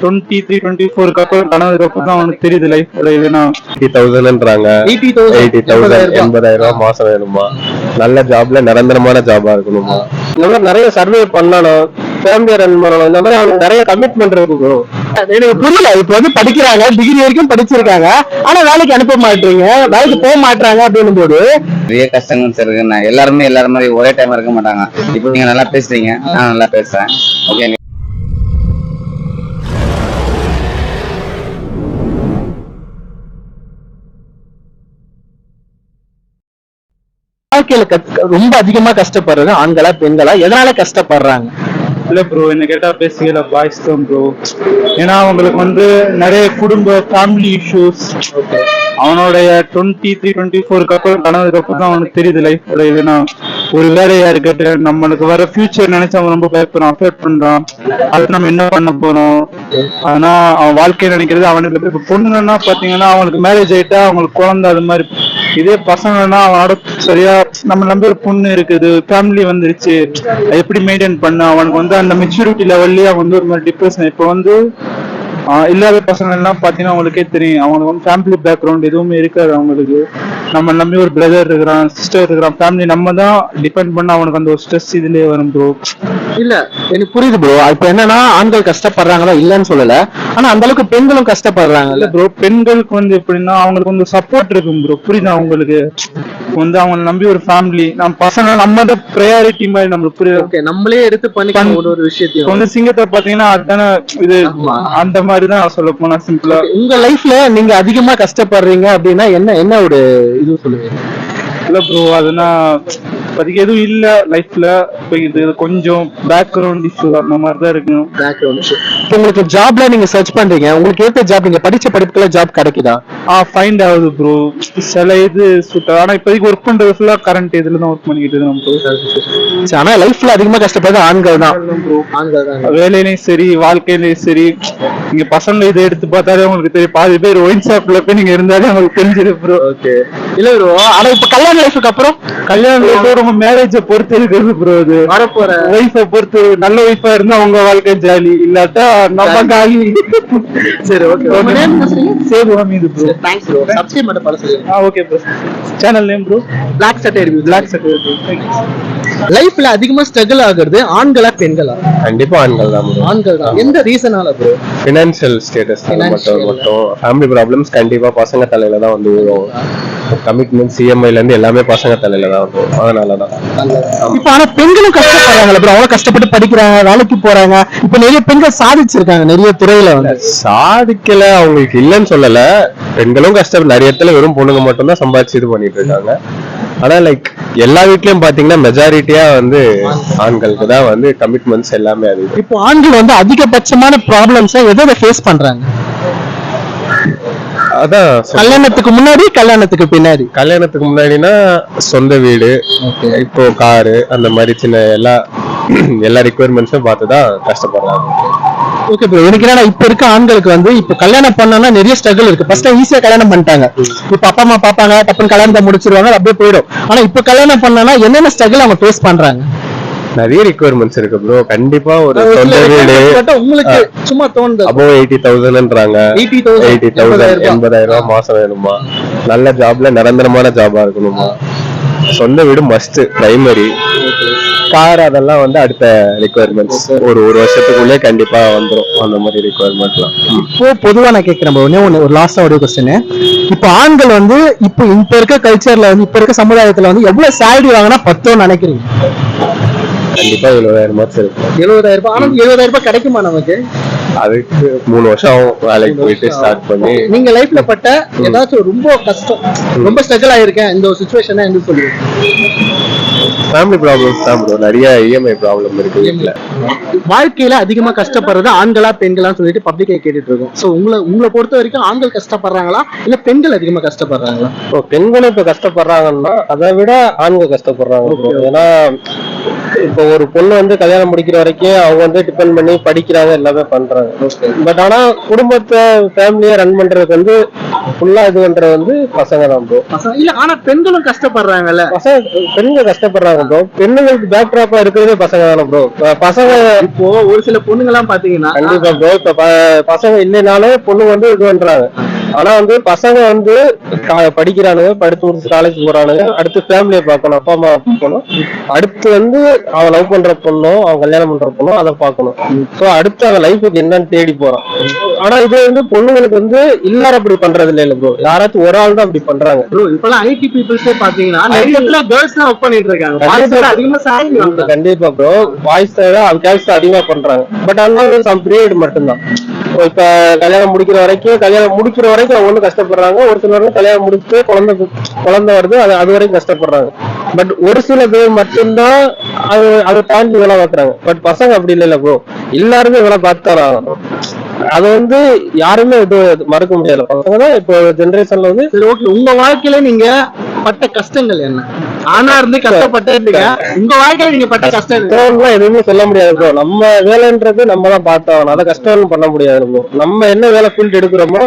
Twenty three twenty ஃபோருக்கு அப்புறம் கனவுக்கு அப்புறம் தான் அவனுக்கு தெரியுது லைஃப்ல இதுனா எயிட்டி தௌசண்ட்ன்றாங்க. எயிட்டி எயிட்டி தௌசண்ட் எண்பதாயிரம்? ரூபாய் மாசம் வேணுமா? நல்ல ஜாப்ல நிரந்தரமான ஜாபா இருக்கணுமா? இந்த மாதிரி நிறைய சர்வே பண்ணணும். ஃபேமிலி ரன் பண்ணணும். இந்த மாதிரி அவனுக்கு நிறைய கமிட்மெண்ட் இருக்கு bro. எனக்கு புரியல. இப்ப வந்து படிக்கிறாங்க. டிகிரி வரைக்கும் படிச்சிருக்காங்க. ஆனா வேலைக்கு அனுப்ப மாட்டீங்க. வேலைக்கு போக மாட்டாங்க அப்படின்னும் போது நிறைய கஷ்டங்கள் சார் இருக்கு. நான் எல்லாருமே எல்லாரும் மாதிரி ஒரே டைம் இருக்க மாட்டாங்க. இப்போ நீங்க நல்லா பேசுறீங்க. நான் நல்லா பேசுறேன். ஓகே வாழ்க்கையில ரொம்ப அதிகமா கஷ்டப்படுறது ஆண்களா பெண்களா? எதனால கஷ்டப்படுறாங்க? இல்ல ப்ரோ என்ன கேட்டா பேசுகிற பாய்ஸ் தான் ப்ரோ ஏன்னா அவங்களுக்கு வந்து நிறைய குடும்ப ஃபேமிலி இஷ்யூஸ் அவனுடைய டுவெண்ட்டி த்ரீ டுவெண்ட்டி ஃபோருக்கு அப்புறம் கனவுக்கு அப்புறம் தான் அவனுக்கு தெரியுது லைஃப்ல இதுனா ஒரு வேலையா இருக்கட்டும் நம்மளுக்கு வர ஃபியூச்சர் நினைச்சு அவன் ரொம்ப பயப்படுறான் அஃபேர்ட் பண்றான். அது நம்ம என்ன பண்ண போறோம்? ஆனா அவன் வாழ்க்கை நினைக்கிறது அவனுக்கு. இப்ப பொண்ணுங்கன்னா பாத்தீங்கன்னா அவனுக்கு மேரேஜ் ஆயிட்டா அவங்களுக்கு குழந்தை அது மாதிரி இதே பசங்கன்னா அவனோட சரியா நம்ம நம்பர் ஒரு பொண்ணு இருக்குது ஃபேமிலி வந்துருச்சு எப்படி மெயின்டைன் பண்ண? அவனுக்கு வந்து அந்த மெச்சூரிட்டி லெவல்லயே அவன் வந்து ஒரு மாதிரி டிப்ரெஷன் இப்போ வந்து இல்லாத பசங்க எல்லாம் பாத்தீங்கன்னா அவங்களுக்கே தெரியும். அவங்களுக்கு வந்து ஃபேமிலி பேக்ரவுண்ட் எதுவுமே இருக்காது அவங்களுக்கு. நம்ம நம்பி ஒரு பிரதர் இருக்கிறான் சிஸ்டர் இருக்கிறான் ஃபேமிலி நம்ம தான் டிபெண்ட் பண்ண அவனுக்கு அந்த ஒரு ஸ்ட்ரெஸ் இதுலயே வரும் ப்ரோ இல்ல எனக்கு புரியுது ப்ரோ இப்ப என்னன்னா ஆண்கள் கஷ்டப்படுறாங்களா இல்லன்னு சொல்லல. ஆனா அந்த அளவுக்கு பெண்களும் கஷ்டப்படுறாங்கல்ல. இல்ல ப்ரோ பெண்களுக்கு வந்து எப்படின்னா அவங்களுக்கு வந்து சப்போர்ட் இருக்கும் ப்ரோ புரியுதா அவங்களுக்கு வந்து அவங்களை நம்பி ஒரு ஃபேமிலி நம்ம பசங்க நம்ம தான் ப்ரையாரிட்டி மாதிரி நம்மளுக்கு புரியுது? ஓகே நம்மளே எடுத்து பண்ணிக்கணும் ஒரு ஒரு விஷயத்தையும். வந்து சிங்கத்தை பாத்தீங்கன்னா அதுதானே இது. அந்த மாதிரி தான் சொல்ல போனா சிம்பிளா உங்க லைஃப்ல நீங்க அதிகமா கஷ்டப்படுறீங்க அப்படின்னா என்ன என்ன ஒரு இது சொல்லுவீங்க? இல்ல ப்ரோ அதுனா இப்போதைக்கு எதுவும் இல்ல லைஃப்ல இது கொஞ்சம் பேக்ரவுண்ட் இஷ்யூ அந்த மாதிரி தான் இருக்கும் பேக்ரவுண்ட் இப்போ உங்களுக்கு ஜாப்ல நீங்க சர்ச் பண்றீங்க உங்களுக்கு ஏத்த ஜாப் நீங்க படிச்ச படிப்புக்குள்ள ஜாப் கிடைக்குதா? ஆ ஃபைண்ட் ஆகுது ப்ரோ சில இது சுத்த ஆனா இப்போதைக்கு ஒர்க் பண்றது ஃபுல்லா கரண்ட் இதுல தான் ஒர்க் பண்ணிக்கிட்டு இருக்கோம் ப்ரோ ஆனா லைஃப்ல அதிகமா கஷ்டப்படுறது ஆண்கள் தான். ஆண்கள் தான் வேலையிலயும் சரி வாழ்க்கையிலயும் சரி. நீங்க பசங்க இதை எடுத்து பார்த்தாலே உங்களுக்கு தெரியும். பாதி பேர் ஒயின் ஷாப்ல போய் நீங்க இருந்தாலே உங்களுக்கு தெரிஞ்சிடும் ப்ரோ ஓகே இல்ல ப்ரோ ஆனா இப்ப கல்யாண லைஃபுக்கு அப்புறம்? கல்யாணம் life உங்க மேரேஜ பொறுத்து இருக்குது ப்ரோ அது வரப்போற. ஒய்ஃபை பொறுத்து நல்ல ஒய்ஃபா இருந்தா உங்க வாழ்க்கை ஜாலி இல்லாட்டா நம்ம காலி. சரி ஓகே உங்க name Sethu Hameed bro thanks bro subscribe மட்டும் பண்ண சொல்லுங்க. ஆ okay bro channel name bro black சட்டை ரிவ்யூ பிளாக் சர்ட் லைஃப்ல அதிகமா ஸ்ட்ரகிள் ஆகுறது ஆண்களா பெண்களா? கண்டிப்பா ஆண்கள் தான். ஆண்கள் தான் எந்த ரீசனால ப்ரோ ஃபினான்ஷியல் ஸ்டேட்டஸ் மட்டும் மட்டும். ஃபேமிலி ப்ராப்ளம்ஸ் கண்டிப்பா பசங்க தலையில தான் வந்து விழும். கமிட்மெண்ட் சிஎம்ஐல இருந்து எல்லாமே பசங்க தலையில தான் வரும் அதனால தான் இப்ப ஆனா பெண்களும் கஷ்டப்படுறாங்கல்ல ப்ரோ அவ்வளவு கஷ்டப்பட்டு படிக்கிறாங்க வேலைக்கு போறாங்க. இப்ப நிறைய பெண்கள் சாதிச்சிருக்காங்க நிறைய துறையில வந்து. சாதிக்கல அவங்களுக்கு இல்லைன்னு சொல்லல. பெண்களும் கஷ்டம் நிறைய இடத்துல வெறும் பொண்ணுங்க மட்டும் தான் சம்பாதிச்சு இது பண்ணிட்டு இருக்காங்க. ஆனா லைக் எல்லா வீட்லயும் பாத்தீங்கன்னா மெஜாரிட்டியா வந்து ஆண்களுக்கு தான் வந்து கமிட்மெண்ட்ஸ் எல்லாமே அது இப்போ ஆண்கள் வந்து அதிகபட்சமான ப்ராப்ளம்ஸை எதை ஃபேஸ் பண்றாங்க? அதான் கல்யாணத்துக்கு முன்னாடி கல்யாணத்துக்கு பின்னாடி? கல்யாணத்துக்கு முன்னாடினா சொந்த வீடு இப்போ காரு அந்த மாதிரி சின்ன எல்லா எல்லா ரிக்குவயர்மெண்ட்ஸும் பார்த்து தான் கஷ்டப்படுறாங்க. ஓகே ப்ரோ எனக்கு என்னன்னா இப்ப இருக்க ஆண்களுக்கு வந்து இப்ப கல்யாணம் பண்ணனா நிறைய ஸ்ட்ரகிள் இருக்கு. ஃபர்ஸ்ட் ஈஸியா கல்யாணம் பண்ணிட்டாங்க. இப்ப அப்பா அம்மா பாப்பாங்க டப்புன்னு கல்யாணத்தை முடிச்சிருவாங்க அப்படியே போயிடும். ஆனா இப்ப கல்யாணம் பண்ணனா என்னென்ன ஸ்ட்ரகிள் அவங்க ஃபேஸ் பண்றாங்க? நிறைய ரிக்குவயர்மெண்ட்ஸ் இருக்கு ப்ரோ கண்டிப்பா ஒரு சொந்த வீடு. உங்களுக்கு சும்மா தோணுது. அபோவ் எயிட்டி தௌசண்ட்ன்றாங்க 80,000 எயிட்டி தௌசண்ட் எண்பதாயிரம் ரூபாய். மாசம் வேணுமா? நல்ல ஜாப்ல நிரந்தரமான ஜாபா இருக்கணுமா? சொந்த வீடு மஸ்ட் பிரைமரி கார் அதெல்லாம் வந்து அடுத்த ரிக்குவயர்மெண்ட்ஸ் ஒரு ஒரு வருஷத்துக்குள்ளே கண்டிப்பா வந்துரும். அந்த மாதிரி ரிக்குவயர்மெண்ட்லாம் இப்போ பொதுவா நான் கேட்கிறேன் ஒண்ணே ஒண்ணு ஒரு லாஸ்டா ஒரு கொஸ்டின் இப்போ ஆண்கள் வந்து இப்போ இப்ப இருக்க கல்ச்சர்ல வந்து இப்ப இருக்க சமுதாயத்துல வந்து எவ்வளவு சேலரி வாங்கினா பத்தோன்னு நினைக்கிறீங்க? கண்டிப்பா எழுபதாயிரம் மாசம் இருக்கும் எழுபதாயிரம் ரூபாய். ஆனா எழுபதாயிரம் ரூபாய் கிடைக்குமா நமக்கு? அதுக்கு மூணு வருஷம் ஆகும். வேலைக்கு போயிட்டு ஸ்டார்ட் பண்ணி. நீங்க லைஃப்ல பட்ட ஏதாச்சும் ரொம்ப கஷ்டம். ரொம்ப ஸ்ட்ரகிள் ஆயிருக்கேன். இந்த ஒரு சுச்சுவேஷன் என்ன சொல்லுவீங்க? ஃபேமிலி ப்ராப்ளம்ஸ் தான் bro. நிறைய இஎம்ஐ ப்ராப்ளம் இருக்கு வீட்டுல வாழ்க்கையில அதிகமா கஷ்டப்படுறது ஆண்களா பெண்களான்னு சொல்லிட்டு பப்ளிக்கை கேட்டுட்டு இருக்கோம். சோ உங்களை உங்களை பொறுத்த வரைக்கும் ஆண்கள் கஷ்டப்படுறாங்களா? இல்ல பெண்கள் அதிகமா கஷ்டப்படுறாங்களா? பெண்களும் இப்ப கஷ்டப்படுறாங்கன்னா அதை விட ஆண்கள் கஷ்டப்படுறாங்க. ஏன்னா இப்போ ஒரு பொண்ணு வந்து கல்யாணம் முடிக்கிற வரைக்கும் அவங்க வந்து டிபெண்ட் பண்ணி படிக்கிறாங்க எல்லாமே பண்றாங்க. பட் ஆனா குடும்பத்தை ஃபேமிலியை ரன் பண்றதுக்கு வந்து ஃபுல்லா இது பண்றது வந்து பசங்க தான் ப்ரோ இல்ல ஆனா பெண்களும் கஷ்டப்படுறாங்கல்ல? பசங்க பெண்கள் கஷ்டப்படுறாங்க ப்ரோ பெண்களுக்கு பேக்ட்ராப்பா இருக்கிறதே பசங்க தானே ப்ரோ பசங்க இப்போ ஒரு சில பொண்ணுங்க எல்லாம் பாத்தீங்கன்னா கண்டிப்பா ப்ரோ இப்ப பசங்க இல்லைனாலே பொண்ணு வந்து இது பண்றாங்க. ஆனா வந்து பசங்க வந்து படிக்கிறானுங்க படிச்சு முடிச்சு காலேஜ் போறானுங்க. அடுத்து ஃபேமிலியை பார்க்கணும் அப்பா அம்மா பார்க்கணும். அடுத்து வந்து அவன் லவ் பண்ற பொண்ணும் அவன் கல்யாணம் பண்ற பொண்ணும் அதை பார்க்கணும். சோ அடுத்து அவன் லைஃபுக்கு என்னன்னு தேடி போறான். ஆனா இது வந்து பொண்ணுங்களுக்கு வந்து எல்லாரும் அப்படி பண்றது இல்ல ப்ரோ யாராச்சும் ஒரு ஆள் தான் அப்படி பண்றாங்க. ப்ரோ இப்பெல்லாம் ஐடி பீப்புள்ஸே பாத்தீங்கன்னா நிறைய கேர்ள்ஸ் தான் ஒர்க் பண்ணிட்டு இருக்காங்க. அதிகமா. கண்டிப்பா ப்ரோ வாய்ஸ் அது கேஸ் அதிகமா பண்றாங்க. பட் ஆனால் சம் பீரியட் மட்டும்தான். இப்ப கல்யாணம் முடிக்கிற வரைக்கும் கல்யாணம் முடிக்கிற வரைக்கும் அவங்க ஒண்ணு கஷ்டப்படுறாங்க. ஒரு சிலர் கல்யாணம் முடிச்சுட்டு குழந்தை குழந்தை வருது அது அது வரைக்கும் கஷ்டப்படுறாங்க. பட் ஒரு சில பேர் மட்டும்தான் அது அதை தாண்டி வேலை பார்க்கறாங்க. பட் பசங்க அப்படி இல்லைல்ல ப்ரோ எல்லாருமே வேலை பார்த்தாரு ஆகணும். அது வந்து யாருமே இது மறக்க முடியாது பசங்க தான் இப்போ ஜென்ரேஷன்ல வந்து சரி ஓகே உங்க வாழ்க்கையில நீங்க பட்ட கஷ்டங்கள் என்ன? ஆனா இருந்து கஷ்டப்பட்டீங்க உங்க வாழ்க்கையில நீங்க பட்ட கஷ்டம் எதுவுமே சொல்ல முடியாது ப்ரோ நம்ம வேலைன்றது நம்ம தான் பார்த்தாகணும் அதை கஷ்டம்னு பண்ண முடியாது ப்ரோ நம்ம என்ன வேலை ஃபீல்ட் எடுக்கிறோமோ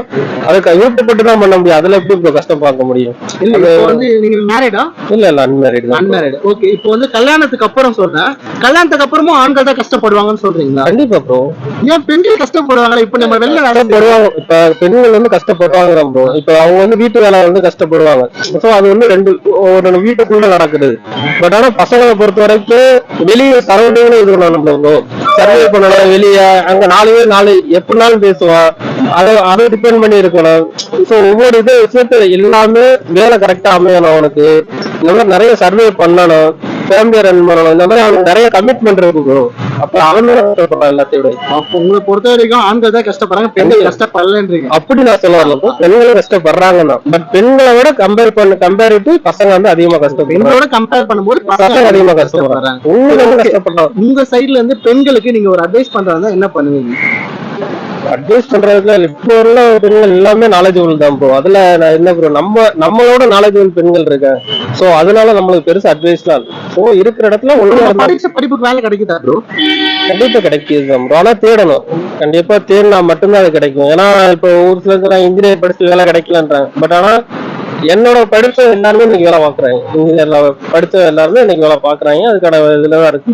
அதுக்கு யூட்டப்பட்டு தான் பண்ண முடியும். அதுல எப்படி ப்ரோ கஷ்டம் பார்க்க முடியும்? இல்ல வந்து நீங்க மேரிடா இல்ல இல்ல அன்மேரிட் அன்மேரிட் ஓகே இப்போ வந்து கல்யாணத்துக்கு அப்புறம் சொல்றேன். கல்யாணத்துக்கு அப்புறமும் ஆண்கள் தான் கஷ்டப்படுவாங்கன்னு சொல்றீங்களா? கண்டிப்பா ப்ரோ ஏன் பெண்கள் கஷ்டப்படுவாங்களா? இப்போ நம்ம வெளில. கஷ்டப்படுவாங்க. இப்ப பெண்கள் வந்து கஷ்டப்படுவாங்க ப்ரோ இப்ப அவங்க வந்து வீட்டு வேலை வந்து கஷ்டப்படுவாங்க. சோ அது வந்து ரெண்டு ஒரு வீட்டுக்குள்ள நடக்குது. பட் ஆனா பசங்களை பொறுத்த வரைக்கும் வெளியே சரௌண்டிங்ல இது பண்ணணும் சர்வே பண்ணணும் வெளியே அங்க நாலு பேர் நாலு எப்படினாலும் பேசுவான் அதை அதை டிபெண்ட் பண்ணி இருக்கணும். சோ ஒவ்வொரு இது விஷயத்துல எல்லாமே வேலை கரெக்டா அமையணும் அவனுக்கு. இந்த மாதிரி நிறைய சர்வே பண்ணணும். ஃபேமிலி ரன் பண்ணணும் இந்த மாதிரி அவனுக்கு நிறைய கமிட்மெண்ட் இருக்கு ப்ரோ அப்ப அவனும் கஷ்டப்படுறான் எல்லாத்தையும் உங்களை பொறுத்த வரைக்கும் ஆண்கள் தான் கஷ்டப்படுறாங்க பெண்கள் கஷ்டப்படலன்றீங்க. அப்படி நான் சொல்ல வரல. பெண்களும் கஷ்டப்படுறாங்க தான். பட் பெண்களை விட கம்பேர் பண்ண கம்பேர் பசங்க வந்து அதிகமா கஷ்டப்படுறாங்க. பெண்களோட கம்பேர் பண்ணும்போது பசங்க அதிகமா கஷ்டப்படுறாங்க. வந்து கஷ்டப்படுறாங்க. உங்க சைடுல இருந்து பெண்களுக்கு நீங்க ஒரு அட்வைஸ் பண்றதா என்ன பண்ணுவீங்க? அட்வைஸ் பண்றதுல இப்போ உள்ள பெண்கள் எல்லாமே நாலேஜபிள் தான் ப்ரோ அதுல நான் என்ன ப்ரோ நம்ம நம்மளோட நாலேஜபிள் பெண்கள் இருக்காங்க சோ அதனால நம்மளுக்கு பெருசா அட்வைஸ்லாம் இல்லை. ஸோ இருக்கிற இடத்துல ஒழுங்கா படிப்புக்கு வேலை கிடைக்குதா ப்ரோ கண்டிப்பா கிடைக்குது தான் ப்ரோ ஆனா தேடணும். கண்டிப்பா தேடினா மட்டும்தான் அது கிடைக்கும். ஏன்னா இப்போ ஒரு சிலருக்கு இன்ஜினியர் படிச்சு வேலை கிடைக்கலன்றாங்க. பட் ஆனா என்னோட படிச்ச எல்லாருமே இன்னைக்கு வேலை பாக்குறாங்க இன்ஜினியர்ல படிச்ச எல்லாருமே இன்னைக்கு வேலை பாக்குறாங்க அதுக்கான இதுலதான் இருக்கு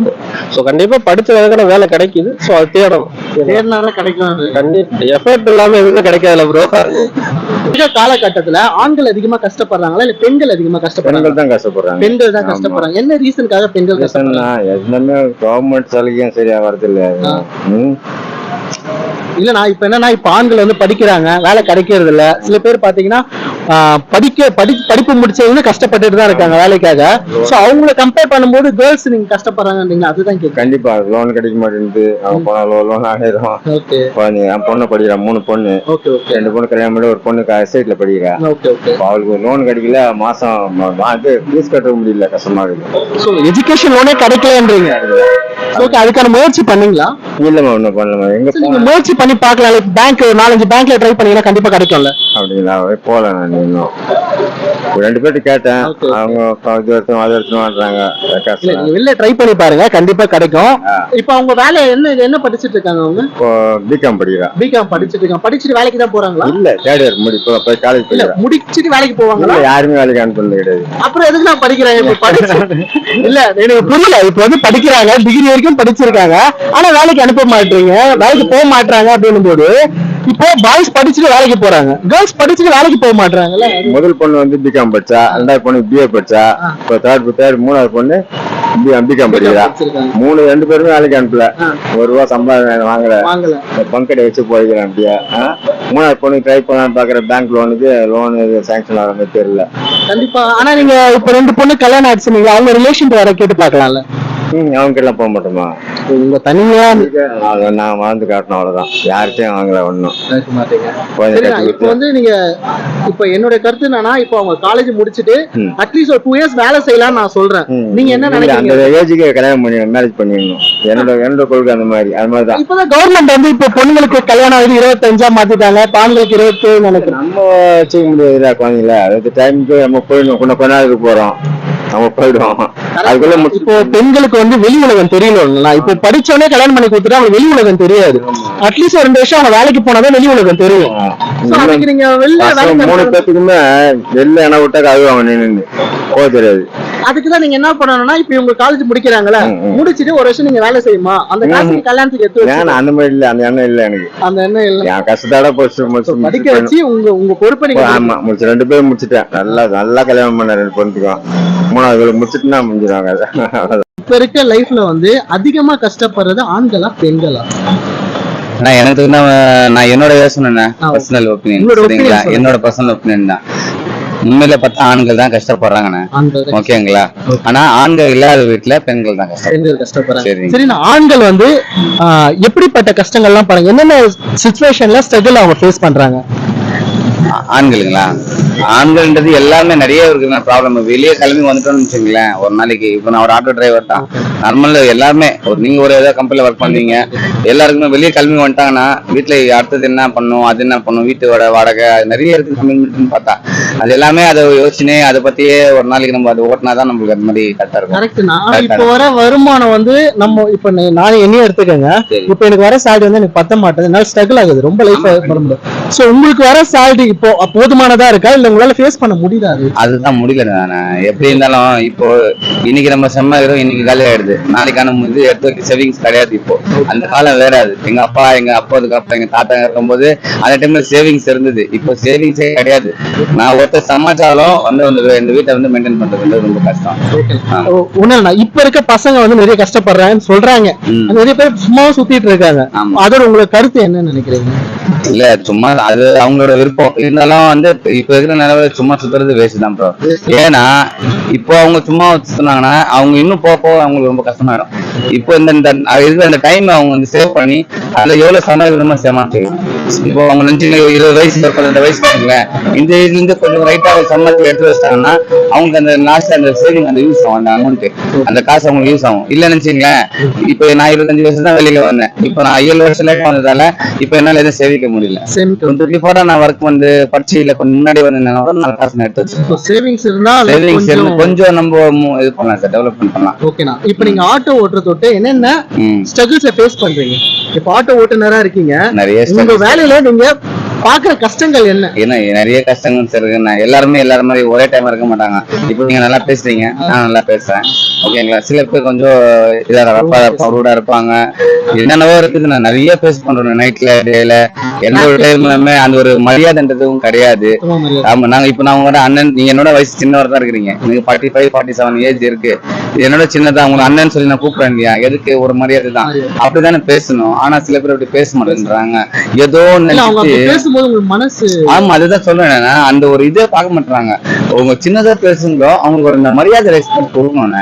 ஸோ கண்டிப்பா படிச்ச வேலை கிடைக்குது. ஸோ அது தேடணும். தேடினால கிடைக்கும் கண்டிப்பா. எஃபர்ட் இல்லாம எதுவுமே கிடைக்காதுல்ல ப்ரோ இந்த காலகட்டத்துல ஆண்கள் அதிகமா கஷ்டப்படுறாங்களா இல்ல பெண்கள் அதிகமா கஷ்டப்படுறாங்க பெண்கள் தான் கஷ்டப்படுறாங்க. பெண்கள் தான். கஷ்டப்படுறாங்க. என்ன ரீசனுக்காக பெண்கள் கஷ்டப்படுறாங்க? எல்லாமே கவர்மெண்ட் சலுகையும் சரியா வரது இல்ல ம். இல்ல நான் இப்ப என்னன்னா இப்ப ஆண்கள் வந்து படிக்கிறாங்க வேலை கிடைக்கிறது இல்ல. சில பேர் பாத்தீங்கன்னா படிக்க படி படிப்பு முடிச்சவங்க கஷ்டப்பட்டுட்டு தான் இருக்காங்க வேலைக்காக. சோ அவங்கள கம்பேர் பண்ணும்போது கேர்ள்ஸ் நீங்க கஷ்டப்படுறாங்க அதுதான் கண்டிப்பா லோன் கிடைக்க மாட்டேங்குது. அவங்க போனா லோன் ஓகே. என் பொண்ணு படிக்கிறா மூணு பொண்ணு. Okay okay. ரெண்டு பொண்ணு கல்யாணம் பண்ணி ஒரு பொண்ணு எஸ்டேட்ல படிக்கிறா. Okay okay. அவளுக்கு லோன் கிடைக்கல மாசம் இது ஃபீஸ் கட்ட முடியல கஷ்டமா இருக்கு எஜுகேஷன் லோனே கிடைக்கலன்றீங்க. ஓகே அதுக்கான முயற்சி பண்ணீங்களா? இல்லம்மா ஒண்ணும் பண்ணல எங்க முயற்சி பண்ணி பார்க்கலாம் பேங்க் நாலஞ்சு பேங்க்ல ட்ரை பண்ணீங்கன்னா கண்டிப்பா கிடைக்கும்ல. அப்படிங்களா? போல நான் இன்னும். ரெண்டு பேர்ட்ட கேட்டேன். அவங்க இது வருஷம் அது நீங்க வெளில ட்ரை பண்ணி பாருங்க. கண்டிப்பா கிடைக்கும். இப்போ அவங்க வேலை என்ன என்ன படிச்சிட்டு இருக்காங்க அவங்க? இப்போ பிகாம் படிக்கிறா. பிகாம் படிச்சிட்டு இருக்காங்க. படிச்சுட்டு வேலைக்கு தான் போறாங்களா? இல்ல தேர்ட் இயர் முடி போய் காலேஜ் இல்ல முடிச்சிட்டு வேலைக்கு போவாங்களா? யாருமே வேலைக்கு அனுப்புறது கிடையாது. அப்புறம் எதுக்கு நான் படிக்கிறேன்? இப்ப படிச்சு இல்ல எனக்கு புரியல. இப்ப வந்து படிக்கிறாங்க. டிகிரி வரைக்கும் படிச்சிருக்காங்க. ஆனா வேலைக்கு அனுப்ப மாட்டீங்க. வேலைக்கு போக மாட்டாங்க அப்படின்னும் போது இப்போ பாய்ஸ் படிச்சுட்டு வேலைக்கு போறாங்க. கேர்ள்ஸ் படிச்சுட்டு வேலைக்கு போக மாட்டாங்கல்ல முதல் பொண்ணு வந்து பிகாம் படிச்சா ரெண்டாவது பொண்ணு பிஏ படிச்சா இப்போ தேர்ட் தேர்ட் மூணாவது பொண்ணு பிகாம் படிக்கிறா. மூணு ரெண்டு பேருமே வேலைக்கு அனுப்பல. ஒரு ரூபா சம்பாதனை வாங்கல. பங்கடை வச்சு போய்க்கிறேன் அப்படியே? மூணாவது பொண்ணு ட்ரை பண்ணலான்னு பாக்குற பேங்க் லோனுக்கு லோன் சாங்ஷன் ஆகிற மாதிரி தெரியல. கண்டிப்பா. ஆனா நீங்க இப்ப ரெண்டு பொண்ணு கல்யாணம் ஆயிடுச்சு நீங்க அவங்க ரிலேஷன் வர கேட்டு பாக்கலாம்ல அவங்க எல்லாம் போக மாட்டோமா? உங்க தனியா அது நான் வாழ்ந்து காட்டணும் அவ்வளவுதான். யார்கிட்டயும் வாங்கல ஒண்ணும். இப்போ வந்து நீங்க இப்போ என்னோட கருத்து என்னன்னா இப்போ அவங்க காலேஜ் முடிச்சுட்டு. அட்லீஸ்ட் ஒரு டூ இயர்ஸ் வேலை செய்யலாம்னு நான் சொல்றேன். நீங்க என்ன நினைக்கிறீங்க? அந்த ஏஜுக்கு கல்யாணம் பண்ணி மேரேஜ் பண்ணிடணும். என்னோட என்னோட கொள்கை அந்த மாதிரி. அது மாதிரி தான் இப்பதான் கவர்மெண்ட் வந்து இப்போ பொண்ணுங்களுக்கு கல்யாணம் ஆகுது இருபத்தஞ்சா மாத்திட்டாங்க. இப்ப ஆண்களுக்கு இருபத்தி நினைக்கிறேன். நம்ம வச்சுக்க முடியாதுல குழந்தைங்கள. அது டைமுக்கு நம்ம போயிடணும். கொஞ்சம் கொஞ்ச நாளுக்கு போறோம். நம்ம போயிடுவோம் அதுக்குள்ள இப்போ பெண்களுக்கு வந்து வெளி உலகம் தெரியல இப்போ படிச்சோடனே கல்யாணம் பண்ணி கொடுத்துட்டா அவங்க வெளி உலகம் தெரியாது. அட்லீஸ்ட் ஒரு ரெண்டு வருஷம் அவங்க வேலைக்கு போனாதான் வெளி உலகம் தெரியும். மூணு பேத்துக்குமே வெளில என்ன விட்டா கழுவாங்க நின்று போக தெரியாது. அதுக்குதான் நீங்க என்ன பண்ணணும்னா இப்ப இவங்க காலேஜ் முடிக்கிறாங்களா ம், ம். முடிச்சிட்டு ஒரு வருஷம் நீங்க வேலை செய்யுமா? அந்த காசுக்கு கல்யாணத்துக்கு எடுத்து அந்த மாதிரி இல்ல அந்த எண்ணம் இல்ல எனக்கு. அந்த எண்ணம் இல்ல. என் கஷ்டத்தோட போச்சு முடிச்சு படிக்க வச்சு உங்க உங்க பொறுப்பை நீங்க ஆமா முடிச்சு ரெண்டு பேரும் முடிச்சிட்டேன். நல்லா நல்லா கல்யாணம் பண்ண ரெண்டு பொண்ணுக்கும் மூணாவது பேர் முடிச்சிட்டுனா முடிஞ்சிருவாங்க. இப்ப இருக்க லைஃப்ல வந்து அதிகமா கஷ்டப்படுறது ஆண்களா பெண்களா? நான் எனக்கு நான் என்னோட யோசனை. Personal opinion. என்னோட பர்சனல் ஒப்பீனியன் தான். உண்மையில பார்த்தா ஆண்கள் தான் கஷ்டப்படுறாங்கண்ணே. ஓகேங்களா? ஆனா ஆண்கள் இல்லாத வீட்டுல பெண்கள் தான் பெண்கள் கஷ்டப்படுறாங்க. சரி. ஆண்கள் வந்து எப்படிப்பட்ட கஷ்டங்கள்லாம் பாருங்க என்னென்ன சுச்சுவேஷன்ல ஸ்ட்ரகிள் அவங்க ஃபேஸ் பண்றாங்க? ஆண்களுங்களா? ஆண்கள்ன்றது எல்லாமே நிறைய இருக்கு ப்ராப்ளம் வெளியே கிளம்பி வந்துட்டோம்னு வச்சுங்களேன் ஒரு நாளைக்கு இப்போ நான் ஒரு ஆட்டோ டிரைவர் தான். நார்மல் எல்லாமே ஒரு நீங்க ஒரு ஏதாவது கம்பெனில ஒர்க் பண்ணுவீங்க எல்லாருக்குமே வெளியே கிளம்பி வந்துட்டாங்கன்னா வீட்டுல அடுத்தது என்ன பண்ணும் அது என்ன பண்ணும் வீட்டு வாடகை நிறைய இருக்கு கமிட்மெண்ட்னு பார்த்தா. அது எல்லாமே அதை யோசிச்சுனே அதை பத்தியே ஒரு நாளைக்கு நம்ம அதை ஓட்டினா தான் நம்மளுக்கு அது மாதிரி கரெக்டா இருக்கும். Correct Correct. இப்போ வர வருமானம் வந்து நம்ம இப்ப நானே என்னையும் எடுத்துக்கோங்க. இப்போ எனக்கு வர சேலரி வந்து எனக்கு பத்த மாட்டேது என்னால ஸ்ட்ரகிள் ஆகுது. ரொம்ப லைஃப் சோ உங்களுக்கு வர சேலரி இப்போ போதுமானதா இருக்கா? இல்ல உங்களால ஃபேஸ் பண்ண முடியுதா அது? அதுதான் முடியல நானு எப்படி இருந்தாலும் இப்போ இன்னைக்கு நம்ம செம்ம இருக்கிறோம் இன்னைக்கு காலி ஆயிடுது. நாளைக்கான இது எடுத்து வைக்க சேவிங்ஸ் கிடையாது இப்போ. அந்த காலம் வேற அது. எங்க அப்பா எங்க அப்பாவுக்கு அப்பா எங்க தாத்தா இருக்கும்போது அந்த டைம்ல சேவிங்ஸ் இருந்தது. இப்போ சேவிங்ஸே கிடையாது. நான் ஒருத்தர் சமாச்சாரம் வந்து இந்த வீட்டை வந்து மெயின்டைன் பண்றது ரொம்ப கஷ்டம். உணர்னா இப்ப இருக்க பசங்க வந்து நிறைய கஷ்டப்படுறாங்கன்னு சொல்றாங்க. நிறைய பேர் சும்மாவும் சுத்திட்டு இருக்காங்க. அதோட உங்களுக்கு கருத்து என்ன நினைக்கிறீங்க? இல்ல சும்மா அது அவங்களோட விருப்பம். இருந்தாலும் வந்து இப்ப இருக்கிற நிலவர சும்மா சுத்துறது வேஸ்ட் தான் ப்ரோ ஏன்னா இப்போ அவங்க சும்மா சுத்தினாங்கன்னா அவங்க இன்னும் போக போக அவங்களுக்கு ரொம்ப கஷ்டமாயிடும். இப்போ இந்த இருக்கிற அந்த டைம் அவங்க வந்து சேவ் பண்ணி அதுல எவ்வளவு சமாளிக்கணுமோ சேமாச்சிக்கலாம் இப்போ அவங்க நினைச்சு இருபது வயசு பதினெட்டு வயசு வச்சுங்களேன் இந்த இதுல இருந்து கொஞ்சம் ரைட்டா சம்பளத்தை எடுத்து வச்சிட்டாங்கன்னா அவங்களுக்கு அந்த லாஸ்ட் அந்த சேவிங் அந்த யூஸ் ஆகும் அந்த அமௌண்ட் அந்த காசு அவங்களுக்கு யூஸ் ஆகும். இல்ல நினைச்சீங்களேன். இப்போ நான் இருபத்தஞ்சு வருஷம் தான் வெளியில வந்தேன். இப்போ நான் ஏழு வருஷம் லேட் வந்ததால இப்போ என்னால எதுவும் சேவிக்க முடியல. பிஃபோரா நான் ஒர்க் வந்து படிச்சு இல்ல கொஞ்சம் முன்னாடி வந்து நான் காசு எடுத்து வச்சிருக்கேன். சேவிங்ஸ் இருந்தா life சேவிங்ஸ் கொஞ்சம் நம்ம இது பண்ணலாம் சார் டெவலப்மெண்ட் பண்ணலாம். ஓகேண்ணா இப்போ நீங்க ஆட்டோ ஓட்டுற தொட்டு என்னென்ன ஸ்ட்ரகிள்ஸை ஃபேஸ் பண்றீங்க? இப்போ ஆட்டோ ஓட்டுநரா இருக்கீங்க. நிறைய உங்க. வேலையில நீங்க பாக்குற கஷ்டங்கள் என்ன? ஏன்னா நிறைய கஷ்டங்கள் இருக்கு. எல்லாருமே எல்லாரும் மாதிரி ஒரே டைம் இருக்க மாட்டாங்க. இப்போ நீங்க நல்லா பேசுறீங்க நான் நல்லா பேசுறேன். ஓகேங்களா சில பேர் கொஞ்சம் இதா ரப்பா ரூடா இருப்பாங்க. என்னென்னவோ இருக்குது. நான் நிறைய ஃபேஸ் பண்றேன் நைட்ல டேல எந்த ஒரு டைம்லயுமே அந்த ஒரு மரியாதைன்றதும் கிடையாது. சும்மா மாதிரியா? ஆமா நாங்க இப்ப நான் உங்களோட அண்ணன் நீங்க என்னோட வயசு சின்னவர் தான் இருக்கிறீங்க. எனக்கு forty five forty seven age இருக்கு என்னோட சின்னதா உங்க அண்ணன் சொல்லி நான் கூப்பிடுறேன் இல்லையா? எதுக்கு ஒரு மரியாதை தான்? அப்படிதானே பேசணும். ஆனா சில பேர் அப்படி பேச மாட்டேன்றாங்க. ஏதோ பேசும்போது மனசு ஆமா அதுதான் சொல்றேன் நானு. அந்த ஒரு இதே பார்க்க மாட்டாங்க அவங்க சின்னதா பேசுங்களோ அவங்களுக்கு ஒரு மரியாதை ரெஸ்பெக்ட் கொடுக்கணும்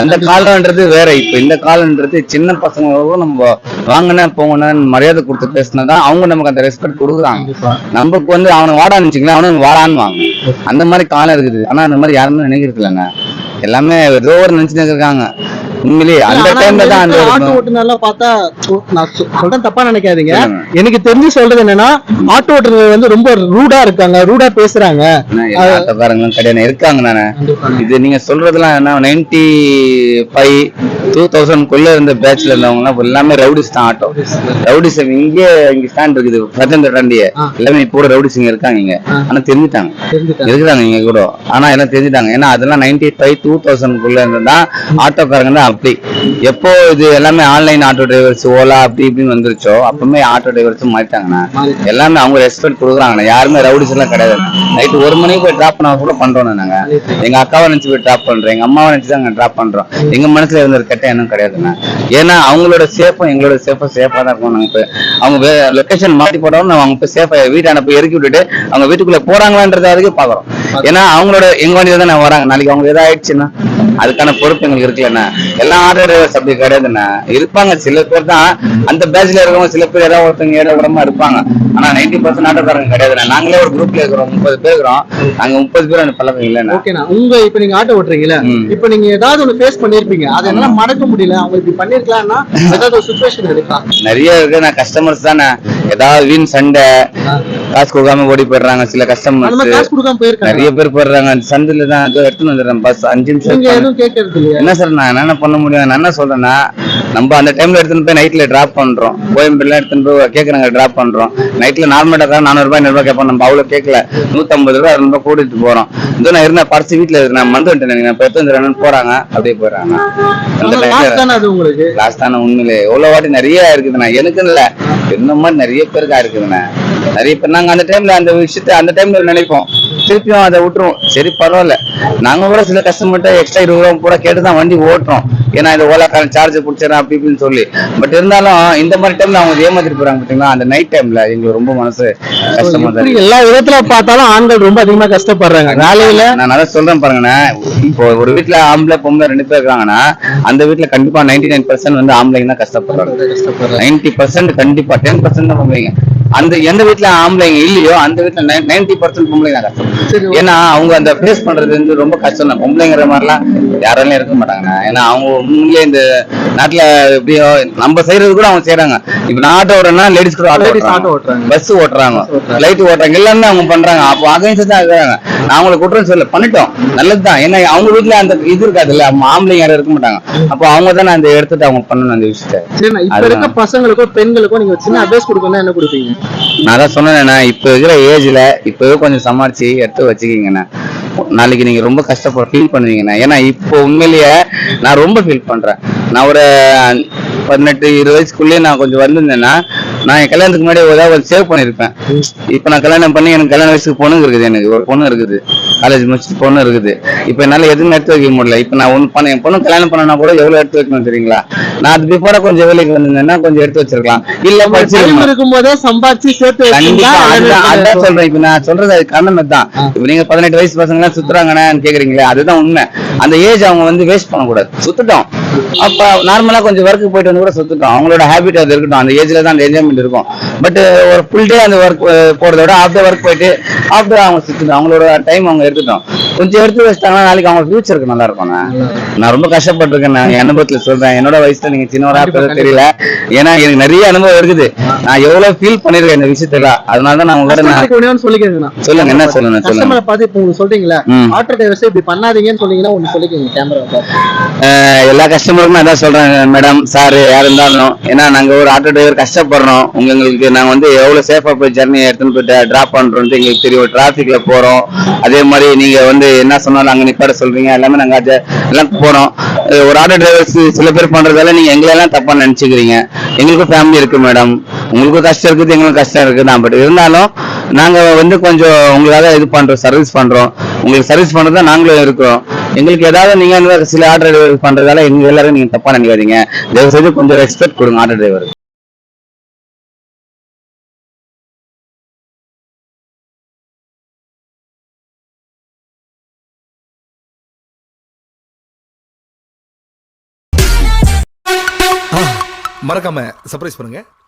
அந்த காலம்ன்றது வேற. இப்ப இந்த காலம்ன்றது சின்ன பசங்களுக்கும் நம்ம வாங்கின போங்கன்னு மரியாதை கொடுத்து பேசினாதான் அவங்க நமக்கு அந்த ரெஸ்பெக்ட் கொடுக்குறாங்க. நமக்கு வந்து அவனை வாடான்னு வச்சுக்கலாம் அவனும் வாடான்னு வாங்க. அந்த மாதிரி காலம் இருக்குது. ஆனா அந்த மாதிரி யாருமே நினைக்கிறது இல்லைங்க. எல்லாமே ஏதோ ஒரு நினைச்சுட்டு இருக்காங்க. உண்மையிலேயே அந்த டைம்ல தான் அந்த ஆட்டோ ஓட்டுநர்லாம் பார்த்தா நான் சொல்றேன் தப்பா நினைக்காதீங்க. எனக்கு தெரிஞ்சு சொல்றது என்னன்னா ஆட்டோ ஓட்டுநர் வந்து ரொம்ப ரூடா இருக்காங்க ரூடா பேசுறாங்க. ஆட்டோக்காரங்களும் கிடையாது இருக்காங்க நானே. இது நீங்க சொல்றதெல்லாம் என்ன நைன்டி ஃபைவ் டூ தௌசண்ட் குள்ள இருந்த பேட்ச்ல இருந்தவங்க எல்லாம் ரவுடிஸ் தான் ஆட்டோ ரவுடிஸ் இங்கே இங்க ஸ்டாண்ட் இருக்குது தாண்டியே ஆ. எல்லாமே இப்போ ரவுடிஸ் இங்க இருக்காங்க இங்க. ஆனா தெரிஞ்சுட்டாங்க. இருக்கிறாங்க இங்க கூட. ஆனா எல்லாம் தெரிஞ்சுட்டாங்க. ஏன்னா அதெல்லாம் நைன்டி ஃபைவ் டூ தௌசண்ட் குள்ள இருந்ததா ஆட்டோக்காரங்க தான் அப்படி. எப்போ இது எல்லாமே ஆன்லைன் ஆட்டோ டிரைவர்ஸ் ஓலா அப்படி இப்படின்னு வந்துருச்சோ அப்பவுமே ஆட்டோ டிரைவர்ஸும் மாறிட்டாங்கண்ணா. எல்லாமே அவங்க ரெஸ்பெக்ட் கொடுக்குறாங்கண்ணா. யாருமே ரவுடிஸ் எல்லாம் கிடையாது. நைட்டு ஒரு மணிக்கு போய் டிராப் பண்ண கூட பண்றோம் நாங்க. எங்க அக்காவை நினைச்சு போய் டிராப் பண்றோம். எங்க அம்மாவை நினைச்சு தான் டிராப் பண்றோம். எங்க மனசுல இருந்த ஒரு கெட்ட எண்ணம் கிடையாதுண்ணா. ஏன்னா அவங்களோட சேஃபும் எங்களோட சேஃபும் சேஃபா தான் இருக்கும் நாங்க போய் அவங்க லொகேஷன் மாத்தி போட்டோம் அவங்க போய் சேஃபா வீட்டான போய் இறக்கி விட்டுட்டு அவங்க வீட்டுக்குள்ள போறாங்களான்றத வரைக்கும் பாக்குறோம். ஏன்னா அவங்களோட எங்க வண்டியில தான் வராங்க. நாளைக்கு அவங்க ஏதாவது ஆயிடுச்சுன்னா அதுக்கான பொறுப்பு எங்களுக்கு இருக்குல்லண்ணா எல்லா ஆட்டோ டிரைவர்ஸ் அப்படி கிடையாதுண்ணா இருப்பாங்க சில பேர் தான். அந்த பேட்ச்ல இருக்கவங்க சில பேர் ஏதாவது ஒருத்தவங்க ஏழை விடமா இருப்பாங்க. ஆனா நைன்டி பர்சன்ட் ஆட்டோக்காரங்க கிடையாதுண்ணா நாங்களே ஒரு குரூப்ல இருக்கிறோம் முப்பது பேர் இருக்கிறோம். நாங்க முப்பது பேர் அந்த பழக்கம் இல்லைண்ணா ஓகேண்ணா. உங்க இப்ப நீங்க ஆட்டோ ஓட்டுறீங்கல்ல ம். இப்ப நீங்க ஏதாவது ஒண்ணு ஃபேஸ் பண்ணிருப்பீங்க. அதை என்னால மறக்க முடியல. அவங்க இப்படி பண்ணிருக்கலாம்னா ஏதாவது ஒரு சுச்சுவேஷன் இருக்கா? நிறைய இருக்கு நான் கஸ்டமர்ஸ் தானே. ஏதாவது வீண் சண்டை. காசு கொடுக்காம ஓடி போயிடுறாங்க. சில போயிருக்காங்க நிறைய பேர் போயிடுறாங்க. சந்தில தான் எடுத்துன்னு வந்துடுறேன் பஸ் அஞ்சு நிமிஷம் என்ன சார் நான் என்னென்ன பண்ண முடியும்? நான் என்ன சொல்றேன்னா நம்ம அந்த டைம்ல எடுத்துன்னு போய் நைட்ல டிராப் பண்றோம். கோயம்பேடுல எடுத்துன்னு போய் கேக்குறாங்க டிராப் பண்றோம். நைட்ல நார்மலா தான் நானூறு ரூபாய் ரூபாய் கேட்போம். நம்ம அவ்வளவு கேட்கல. நூத்தம்பது ரூபாய் அறுநூறு ரூபாய் கூட்டிட்டு போறோம். இதோ நான் இருந்த பரிசு வீட்டுல இருக்கு. நான் மந்து வந்துட்டேன் நான் எடுத்து வந்துடுறேன்னு போறாங்க. அப்படியே போயிடுறாங்க. லாஸ்ட் தானே உண்மையிலே. எவ்வளவு வாட்டி நிறைய இருக்குதுண்ணா எனக்குன்னு இல்ல. என்ன மாதிரி நிறைய பேருக்கா இருக்குதுண்ணா. நிறைய பேர் நாங்க அந்த டைம்ல அந்த விஷயத்த அந்த டைம்ல நினைப்போம். திருப்பியும் அதை விட்டுருவோம். சரி பரவாயில்ல. நாங்க கூட சில கஸ்டமர்கிட்ட எக்ஸ்ட்ரா இருபது ரூபா கூட கேட்டு தான் வண்டி ஓட்டுறோம். ஏன்னா இந்த ஓலாக்காரன் சார்ஜ் பிடிச்சிடறேன் அப்படி இப்படின்னு சொல்லி. பட் இருந்தாலும் இந்த மாதிரி டைம்ல அவங்க ஏமாத்திட்டு போறாங்க பாத்தீங்களா? அந்த நைட் டைம்ல எங்களுக்கு ரொம்ப மனசு கஷ்டமா தான். எல்லா விதத்துல பார்த்தாலும் ஆண்கள் ரொம்ப அதிகமா கஷ்டப்படுறாங்க. வேலையில நான் நல்லா சொல்றேன் பாருங்கண்ணா. இப்போ ஒரு வீட்ல ஆம்பளை பொம்பளை ரெண்டு பேர் இருக்காங்கன்னா அந்த வீட்ல கண்டிப்பா நைன்டி நைன் பர்சன்ட் வந்து ஆம்பளைங்க தான் கஷ்டப்படுறாங்க. நைன்டி பர்சன்ட் கண்டிப்பா டென் பர்சன்ட் தான் பொம்பளைங்க. அந்த எந்த வீட்ல ஆம்பளைங்க இல்லையோ அந்த வீட்ல நைன்டி பர்சன்ட் பொம்பளைங்க தான் சரி, கஷ்டம் ஏன்னா அவங்க அந்த ஃபேஸ் பண்றது வந்து ரொம்ப கஷ்டம் தான். பொம்பளைங்கிற மாதிரிலாம் யாராலையும் இருக்க மாட்டாங்கண்ணா ஏன்னா அவங்க உண்மையிலே இந்த நாட்டுல எப்படியோ நம்ம செய்யறது கூட அவங்க செய்யறாங்க இப்ப நான் ஆட்டோ ஓடுறேன்னா லேடிஸ் கூட ஆட்டோ ஓட்டுறாங்க. பஸ் ஓட்டுறாங்க. லைட் ஓட்டுறாங்க. எல்லாமே அவங்க பண்றாங்க. அப்போ அகைன்ஸ்ட் தான் இருக்கிறாங்க நான் அவங்களை குற்றம் சொல்ல பண்ணிட்டோம். நல்லதுதான் ஏன்னா அவங்க வீட்ல அந்த இது இருக்காதுல்ல. அவங்க ஆம்பளைங்க யாரும் இருக்க மாட்டாங்க. அப்போ அவங்க தானே அந்த எடுத்துட்டு அவங்க பண்ணணும் அந்த விஷயத்த. சரி இப்ப. இருக்க பசங்களுக்கும் பெண்களுக்கும் நீங்க சின்ன அட்வைஸ் கொடுக்கணும் என்ன கொடுப்பீங்க? நான் தான் சொன்னேண்ணா இப்போ இருக்கிற ஏஜ்ல இப்பவே கொஞ்சம் சமாளிச்சு எடுத்து வச்சுக்கிங்கண்ணா. நாளைக்கு நீங்க ரொம்ப கஷ்டப்பட ஃபீல் பண்ணுவீங்கண்ணா. ஏன்னா இப்போ உண்மையிலேயே நான் ரொம்ப ஃபீல் பண்றேன். நான் ஒரு பதினெட்டு இருபது வயசுக்குள்ளேயே நான் கொஞ்சம் வந்திருந்தேன்னா நான் என் கல்யாணத்துக்கு முன்னாடி ஏதாவது சேவ் பண்ணியிருப்பேன். இப்போ நான் கல்யாணம் பண்ணி எனக்கு கல்யாண வயசுக்கு பொண்ணு இருக்குது எனக்கு. ஒரு பொண்ணு இருக்குது. காலேஜ் முடிச்சுட்டு பொண்ணு இருக்குது. இப்போ என்னால எதுவும் எடுத்து வைக்க முடியல. இப்போ நான் ஒன்று பண்ண என் பொண்ணு கல்யாணம் பண்ணனா கூட எவ்வளவு எடுத்து வைக்கணும் தெரியுங்களா? நான் அது பிஃபோரா கொஞ்சம் வேலைக்கு வந்திருந்தேன்னா கொஞ்சம் எடுத்து வச்சிருக்கலாம். இல்ல டைம் படிச்சிருக்கணும் இருக்கும் போதே சம்பாதிச்சு சேர்த்து கண்டிப்பா அதான் சொல்றேன். இப்ப நான் சொல்றது அது காரணம் தான் இப்ப நீங்க பதினெட்டு வயசு பசங்க எல்லாம் சுத்துறாங்கன்னு கேக்குறீங்களே அதுதான் உண்மை. அந்த ஏஜ் அவங்க வந்து வேஸ்ட் பண்ணக்கூடாது. சுத்துட்டோம். அப்ப நார்மலா கொஞ்சம் ஒர்க்கு போயிட்டு வந்து கூட சுத்துட்டோம். அவங்களோட ஹேபிட் அது இருக்கட்டும். அந்த ஏஜ்ல தான் அந்த என்ஜாய்மெண்ட் இருக்கும். பட் ஒரு ஃபுல் டே அந்த ஒர்க் போறத விட ஆஃப்டர் ஒர்க் போயிட்டு ஆஃப்டர் அவங்க சுத்தணும் அவங்களோட டைம் அவங்க எடுத்துட்டோம். கொஞ்சம் எடுத்து வச்சிட்டாங்கன்னா நாளைக்கு அவங்க ஃபியூச்சருக்கு நல்லா இருக்கும் நான் ரொம்ப கஷ்டப்பட்டிருக்கேன் நான் என் அனுபவத்துல சொல்றேன். என்னோட வயசுல நீங்க சின்னவரா இருப்பது தெரியல. ஏன்னா எனக்கு நிறைய அனுபவம் இருக்குது. நான் எவ்வளவு ஃபீல் பண்ணிருக்கேன் இந்த விஷயத்துல அதனால தான் நான் ஒண்ணு சொல்லிக்கிறேங்கண்ணா. சொல்லுங்க. என்ன சொல்லுங்க சொல்லுங்க. பார்த்து இப்போ உங்களுக்கு சொல்றீங்களா. ஆட்டோ டிரைவர்ஸ் இப்படி பண்ணாதீங்கன்னு சொன்னீங்கன்னா ஒண்ணு சொல்லிக்கோங்க கேமரா எல்லா கஸ்டமருக்கும் அதான் தான் சொல்றேன் மேடம் சார் யார் இருந்தாலும். ஏன்னா நாங்கள் ஒரு ஆட்டோ டிரைவர் கஷ்டப்படுறோம். உங்க எங்களுக்கு நாங்க வந்து எவ்வளோ சேஃபாக போய் ஜர்னி எடுத்துன்னு போயிட்டு ட்ராப் பண்றோம்னு எங்களுக்கு தெரியும். டிராபிக்ல போகிறோம் அதே மாதிரி நீங்க வந்து என்ன சொன்னாலும் அங்கே நிப்பாட சொல்றீங்க. எல்லாமே நாங்கள் எல்லாம் போறோம். ஒரு ஆட்டோ டிரைவர்ஸ் சில பேர் பண்றதால நீங்க எங்களெல்லாம் தப்பாக நினச்சிக்கிறீங்க. எங்களுக்கும் ஃபேமிலி இருக்கு மேடம் உங்களுக்கும் கஷ்டம் இருக்குது எங்களுக்கும் கஷ்டம் இருக்குது. தான் பட் இருந்தாலும் நாங்க வந்து கொஞ்சம் உங்களுக்காக இது பண்றோம் சர்வீஸ் பண்றோம். உங்களுக்கு சர்வீஸ் பண்றதா நாங்களும் இருக்கோம் எங்களுக்கு ஏதாவது நீங்க இந்த சில ஆட்டோ டிரைவர் பண்ணுறதால எங்கள் எல்லாரும் நீங்க தப்பா நினைக்காதீங்க. தயவு செய்து கொஞ்சம் ரெஸ்பெக்ட் கொடுங்க ஆட்டோ டிரைவர் மறக்காம சர்ப்ரைஸ் பண்ணுங்க.